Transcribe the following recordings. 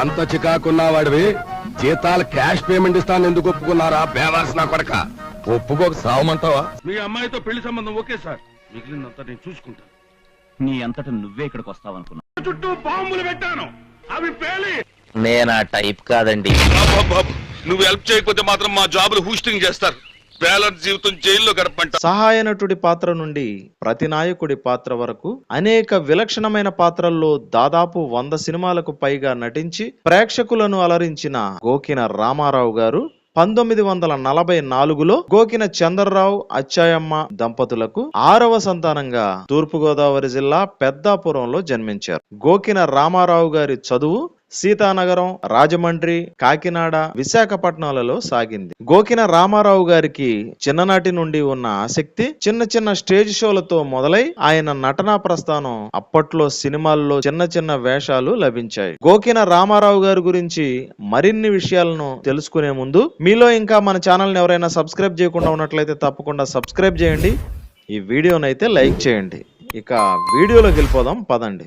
అంత చికాకున్నా వాడివి జీతాలు క్యాష్ పేమెంట్ ఇస్తాను ఎందుకు ఒప్పుకున్నారా? బేవాల్సిన కొడక. ఒప్పుకోక సావమంటావా? మీ అమ్మాయితో పెళ్ళి సంబంధం ఓకే సార్. మిగిలినంతా నేను చూసుకుంటాను. నీ అంతట నువ్వే ఇక్కడికి వస్తావనుకున్నా. చుట్టూ బాంబులు పెట్టాను. అవి పేలి. నేను ఆ టైప్ కాదండి. నువ్వు హెల్ప్ చేయకపోతే మాత్రం మా జాబులు హూస్టింగ్ చేస్తారు. బ్యాలెన్స్ జీవితం జైల్లో గడపంట సహాయ నటుడి పాత్ర నుండి ప్రతి నాయకుడి పాత్ర వరకు అనేక విలక్షణమైన పాత్రల్లో దాదాపు వంద సినిమాలకు పైగా నటించి ప్రేక్షకులను అలరించిన గోకిన రామారావు గారు పంతొమ్మిది వందల నలభై నాలుగులో గోకిన చంద్రరావు అచ్చాయమ్మ దంపతులకు ఆరవ సంతానంగా తూర్పుగోదావరి జిల్లా పెద్దాపురంలో జన్మించారు. గోకిన రామారావు గారి చదువు సీతానగరం రాజమండ్రి కాకినాడ విశాఖపట్నాలలో సాగింది. గోకిన రామారావు గారికి చిన్ననాటి నుండి ఉన్న ఆసక్తి చిన్న చిన్న స్టేజ్ షోలతో మొదలై ఆయన నటనా ప్రస్థానం అప్పట్లో సినిమాల్లో చిన్న చిన్న వేషాలు లభించాయి. గోకిన రామారావు గారి గురించి మరిన్ని విషయాలను తెలుసుకునే ముందు మీలో ఇంకా మన ఛానల్ని ఎవరైనా సబ్స్క్రైబ్ చేయకుండా ఉన్నట్లయితే తప్పకుండా సబ్స్క్రైబ్ చేయండి. ఈ వీడియోనైతే లైక్ చేయండి. ఇక వీడియోలోకి వెళ్ళిపోదాం పదండి.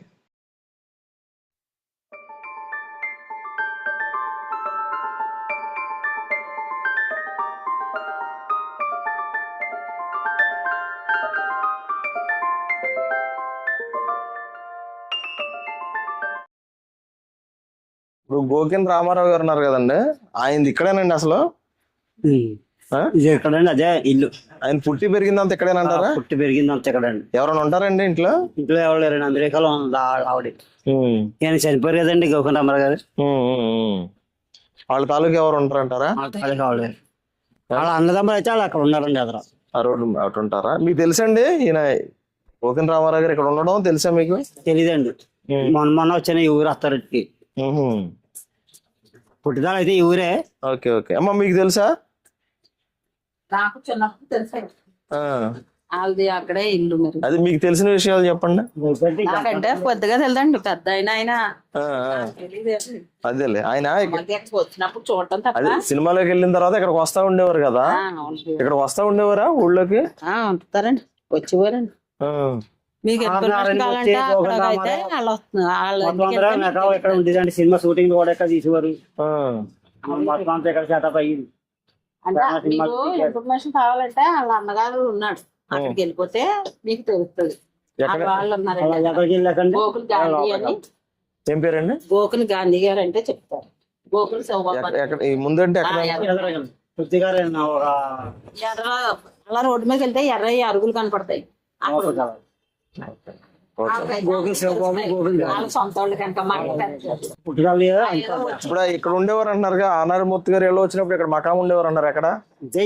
ఇప్పుడు గోకిన్ రామారావు గారు ఉన్నారు కదండి. ఆయనది ఇక్కడేనండి అసలు? ఇది ఎక్కడండి? అదే ఇల్లు. ఆయన పుట్టి పెరిగిందంత ఇక్కడేనంటారా? పుట్టి పెరిగింది అంత ఎక్కడండి ఎవరైనా ఉంటారండి ఇంట్లో? ఇంట్లో ఎవరు లేరండి. అమెరికాలో ఉంది ఆవిడ. ఈయన చనిపోయారు కదండి గోకుంట అమ్మారు గారు. వాళ్ళ తాలూకు ఎవరు ఉంటారంటారా? వాళ్ళ తాలూకా ఆవిడ. వాళ్ళ అన్నదమ్ములు అయితే వాళ్ళు అక్కడ ఉన్నారండి ఎదురు ఆ రోడ్డు అటు ఉంటారా? మీకు తెలుసండి ఈయన గోకిన్ రామారావు గారు ఇక్కడ ఉండడం తెలుసా మీకు? తెలియదండి మొన్న మొన్న వచ్చిన ఈ ఊరు అత్తారెడ్డికి ఉహుం. పుట్టిదాలు అయితే ఈ ఊరే? Okay okay. అమ్మ మీకు తెలుసా? నాకు చిన్నప్పుడు తెలుసు ఆ, వాళ్ళది అక్కడే ఇల్లు మరి. అది మీకు తెలిసిన విషయాలు చెప్పండి. నాకంటే కొద్దిగా తెలియదండి పెద్ద ఆయన. ఆయన ఆ, ఆ, తెలియదు అదేలే ఆయన ఇక్కడ- మళ్ళీ అక్కడికి వచ్చినప్పుడు చూడటం తప్ప. అదే సినిమాలోకి వెళ్ళిన తర్వాత ఇక్కడికి వస్తా ఉండేవారు కదా? ఆ, అవును. ఇక్కడికి వస్తా ఉండేవారా ఊళ్ళోకి? ఆ, ఉంటారండి వచ్చేవారండి. ఆ, మీకు ఇన్ఫర్మేషన్ కావాలంటే అక్కడ అయితే. వాళ్ళు వస్తున్నారు ఇక్కడ ఉండేదండి సినిమా షూటింగ్ కూడా ఇక్కడ తీసేవారు. ఆ. మొత్తం అంతా ఇక్కడ సెటప్ అయ్యింది. అంటే మీకు. ఇన్ఫర్మేషన్ కావాలంటే వాళ్ళ అన్నగారు ఉన్నాడు. అక్కడికి వెళ్ళిపోతే మీకు తెలుస్తుంది. వాళ్ళు గోకుల్ గాంధీ అని. ఏం పేరండి? గోకుల్ గాంధీ గారు అంటే చెప్తారు. గోకుల్ ముందంటే ఎర్ర అలా రోడ్డు మీద వెళ్తే ఎర్ర అరుగులు కనపడతాయి. అక్కడ. ఇప్పుడు ఇక్కడ ఉండేవారు అన్నారుగా ఆనారమూర్తి గారు ఎల్లో వచ్చినప్పుడు ఇక్కడ మకాం ఉండేవారు అన్నారు ఎక్కడ?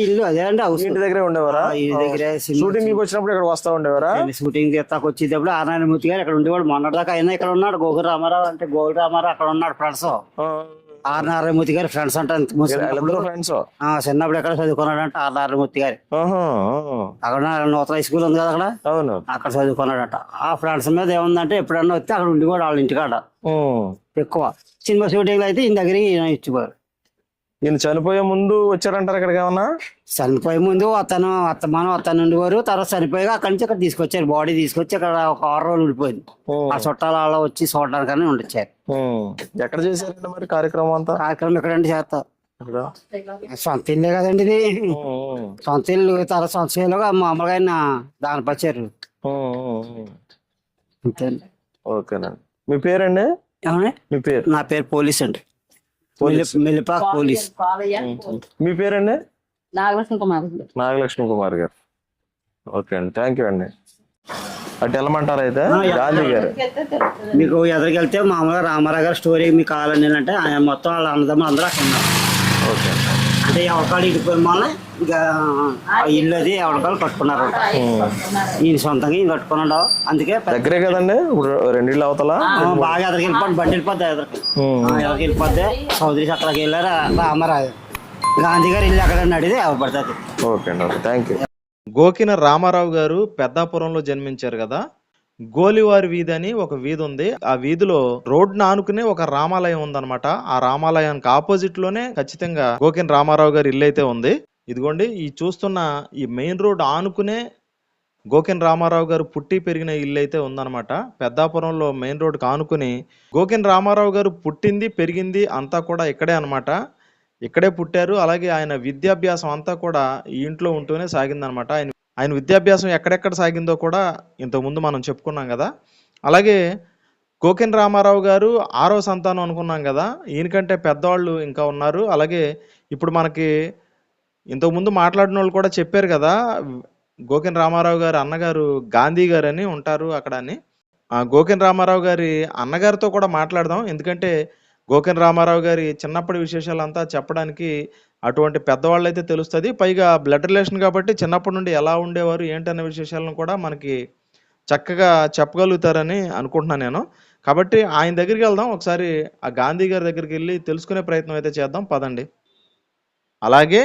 ఇల్లు అదే అండి హౌస్ ఇంటి దగ్గరే ఉండేవారా? ఇంటి దగ్గరే షూటింగ్ వచ్చినప్పుడు ఇక్కడ వస్తా ఉండేవారా? షూటింగ్ తీస్తాకు వచ్చేటప్పుడు ఆనారాయణమూర్తి గారు ఇక్కడ ఉండేవాడు. మొన్నటిదాకా అయినా ఇక్కడ ఉన్నాడు. గోకుల రామారావు అంటే గోకుల రామారావు అక్కడ ఉన్నాడు ఫ్రెండ్స్. ఆర్ నారాయణమూర్తి గారి ఫ్రెండ్స్ అంటే ఫ్రెండ్స్ ఆ, చిన్నప్పుడు ఎక్కడ చదువుకున్నాడు అంటే ఆర్ నారాయణమూర్తి గారు. అక్కడ నూతన హై స్కూల్ ఉంది కదా అక్కడ? అవును. అక్కడ చదువుకున్నాడట. ఆ ఫ్రెండ్స్ మీద ఏముందంటే ఎప్పుడన్నా వస్తే అక్కడ ఉండిపోడు వాళ్ళ ఇంటికాడ. ఎక్కువ. సినిమా షూటింగ్ అయితే ఈయన దగ్గరికి ఇచ్చిపోయారు. ఈయన చనిపోయే ముందు వచ్చారంటారు ఇక్కడికి ఏమన్నా? చనిపోయే ముందు అతను అత్తమానం అతను ఉండేవారు తర్వాత చనిపోయాక అక్కడి నుంచి ఇక్కడ తీసుకొచ్చారు. బాడీ తీసుకొచ్చి ఇక్కడ ఒక ఆరు రోజులు ఉండిపోయింది. ఆ చుట్టాలు అలా వచ్చి చూడడానికని ఉండొచ్చారు. ఎక్కడ చేశారండి మరి కార్యక్రమం అంతా? కార్యక్రమం ఎక్కడంటే ఇక్కడ? సొంత ఇల్లే కదండి ఇది. సొంత ఇల్లు తర్వాత సొంత ఇల్లుగా మామూలుగా ఆయన దాని పచ్చారు ఓకేనండి. మీ పేరండి? ఏమండి? మీ పేరు? నా పేరు పోలీస్ అండి పోలీస్. మిల్లి- మిల్లిపాక్ పోలీస్. మీ పేరండి? నాగలక్ష్మి కుమార్ నాగలక్ష్మి కుమార్ గారు. ఓకే అండి థ్యాంక్ యూ అండి. అటు వెళ్ళమంటారా అయితే? గాంధీ గారు. మీకు ఎదురుకి వెళ్తే మామూలుగా రామారావు గారి స్టోరీ మీకు కావాలని అంటే ఆయన మొత్తం వాళ్ళ అన్నదమ్ములు అందరూ అక్కడ ఉన్నారు. ఓకే అంటే ఎవరికాడు ఇడిపోయిన వల్ల ఇంకా ఆ ఇల్లు అది ఎవరికాడు కట్టుకున్నారు ఈయన సొంతంగా ఈయన కట్టుకున్నాడు? అందుకే దగ్గరే కదండి? ఇప్పుడు రెండిళ్ళు అవతల? ఆ, బాగా ఎదురుకి వెళ్ళిపోండి బండి వెళ్ళిపోద్ది ఎదురుకి ఎదురుకి వెళ్ళిపోద్ది. చౌదరి అక్కడికి వెళ్ళారు? రామారావు గాంధీ గారు ఇల్లు ఎక్కడ అడిగితే ఎవరు పడుతుంది ఓకే అండి okay. Thank you Gokina Ramarao గారు పెద్దాపురంలో జన్మించారు కదా? గోలివారి వీధి అని ఒక వీధి ఉంది. ఆ వీధిలో రోడ్ ఆనుకునే ఒక రామాలయం ఉందన్నమాట. ఆ రామాలయానికి ఆపోజిట్లోనే ఖచ్చితంగా గోకిన రామారావు గారి ఇల్లు అయితే ఉంది. ఇదిగోండి ఈ చూస్తున్న ఈ మెయిన్ రోడ్ ఆనుకునే గోకిన్ రామారావు గారు పుట్టి పెరిగిన ఇల్లు అయితే ఉందన్నమాట. పెద్దాపురంలో మెయిన్ రోడ్ కానుకుని గోకిన్ రామారావు గారు పుట్టింది పెరిగింది అంతా కూడా ఇక్కడే అనమాట ఇక్కడే పుట్టారు. అలాగే ఆయన విద్యాభ్యాసం అంతా కూడా ఈ ఇంట్లో ఉంటూనే సాగిందనమాట ఆయన ఆయన విద్యాభ్యాసం ఎక్కడెక్కడ సాగిందో కూడా ఇంతకుముందు మనం చెప్పుకున్నాం కదా. అలాగే కోకెన్ రామారావు గారు ఆరో సంతానం అనుకున్నాం కదా. ఈయనకంటే పెద్దవాళ్ళు ఇంకా ఉన్నారు. అలాగే ఇప్పుడు మనకి ఇంతకుముందు మాట్లాడిన వాళ్ళు కూడా చెప్పారు కదా గోకెన్ రామారావు గారి అన్నగారు గాంధీ గారు అని ఉంటారు అక్కడ అని ఆ గోకెన్ రామారావు గారి అన్నగారితో కూడా మాట్లాడదాం. ఎందుకంటే గోకెన్ రామారావు గారి చిన్నప్పటి విశేషాలంతా చెప్పడానికి అటువంటి పెద్దవాళ్ళు అయితే తెలుస్తుంది. పైగా బ్లడ్ రిలేషన్ కాబట్టి చిన్నప్పటి నుండి ఎలా ఉండేవారు ఏంటనే విశేషాలను కూడా మనకి చక్కగా చెప్పగలుగుతారని అనుకుంటున్నాను నేను. కాబట్టి ఆయన దగ్గరికి వెళ్దాం. ఒకసారి ఆ గాంధీ గారి దగ్గరికి వెళ్ళి తెలుసుకునే ప్రయత్నం అయితే చేద్దాం. పదండి. అలాగే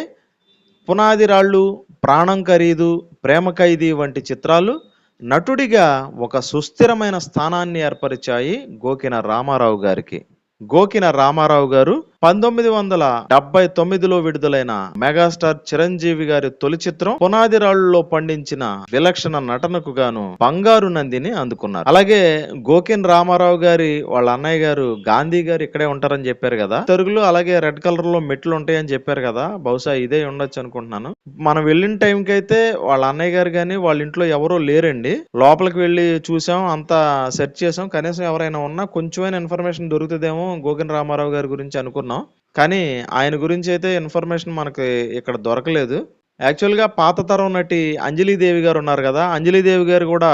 పునాది రాళ్ళు ప్రాణం ఖరీదు ప్రేమ ఖైదీ వంటి చిత్రాలు నటుడిగా ఒక సుస్థిరమైన స్థానాన్ని ఏర్పరిచాయి గోకిన రామారావు గారికి. గోకిన రామారావు గారు పంతొమ్మిది వందల డెబ్బై తొమ్మిదిలో విడుదలైన మెగాస్టార్ చిరంజీవి గారి తొలి చిత్రం పునాది రాళ్ళలో పండించిన విలక్షణ నటనకు గాను బంగారు నందిని అందుకున్నారు. అలాగే గోకిన్ రామారావు గారి వాళ్ళ అన్నయ్య గారు గాంధీ గారు ఇక్కడే ఉంటారని చెప్పారు కదా. తెలుగులో అలాగే రెడ్ కలర్లో మెట్లు ఉంటాయని చెప్పారు కదా. బహుశా ఇదే ఉండొచ్చు అనుకుంటున్నాను. మనం వెళ్ళిన టైంకి అయితే వాళ్ళ అన్నయ్య గారు కానీ వాళ్ళ ఇంట్లో ఎవరో లేరండి. లోపలికి వెళ్ళి చూసాం అంతా సెర్చ్ చేసాం. కనీసం ఎవరైనా ఉన్నా కొంచెమైనా ఇన్ఫర్మేషన్ దొరుకుతుందేమో గోకిన్ రామారావు గారి గురించి అనుకున్నాం. కానీ ఆయన గురించి అయితే ఇన్ఫర్మేషన్ మనకి ఇక్కడ దొరకలేదు. యాక్చువల్గా పాత తరం నటి అంజలీదేవి గారు ఉన్నారు కదా అంజలీదేవి గారు కూడా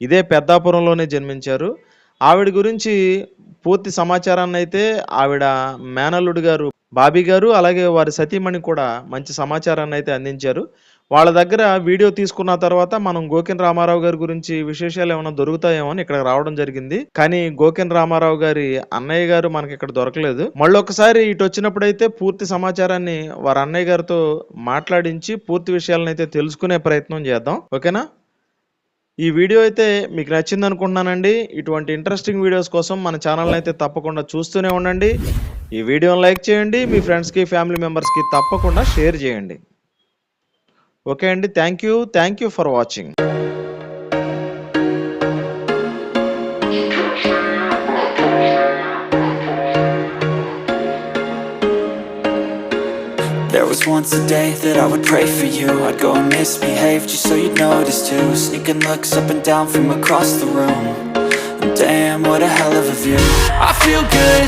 ఇదే పెద్దాపురంలోనే జన్మించారు. ఆవిడ గురించి పూర్తి సమాచారాన్ని అయితే ఆవిడ మేనల్లుడు గారు బాబీ గారు అలాగే వారి సతీమణి కూడా మంచి సమాచారాన్ని అయితే అందించారు. వాళ్ళ దగ్గర వీడియో తీసుకున్న తర్వాత మనం గోకిన్ రామారావు గారి గురించి విశేషాలు ఏమైనా దొరుకుతాయేమో అని ఇక్కడ రావడం జరిగింది. కానీ గోకిన్ రామారావు గారి అన్నయ్య గారు మనకి ఇక్కడ దొరకలేదు. మళ్ళీ ఒకసారి ఇటు వచ్చినప్పుడు అయితే పూర్తి సమాచారాన్ని వారి అన్నయ్య గారితో మాట్లాడించి పూర్తి విషయాలను అయితే తెలుసుకునే ప్రయత్నం చేద్దాం. ఓకేనా? ఈ వీడియో అయితే మీకు నచ్చింది అనుకుంటున్నానండి. ఇటువంటి ఇంట్రెస్టింగ్ వీడియోస్ కోసం మన ఛానల్ అయితే తప్పకుండా చూస్తూనే ఉండండి. ఈ వీడియోని లైక్ చేయండి. మీ ఫ్రెండ్స్కి ఫ్యామిలీ మెంబర్స్కి తప్పకుండా షేర్ చేయండి. ఓకే అండి thank you thank you for watching There was once a day that I would pray for you I'd go and misbehave just so you'd notice too Sneaking looks up and down from across the room And Damn, what a hell of a view I feel good,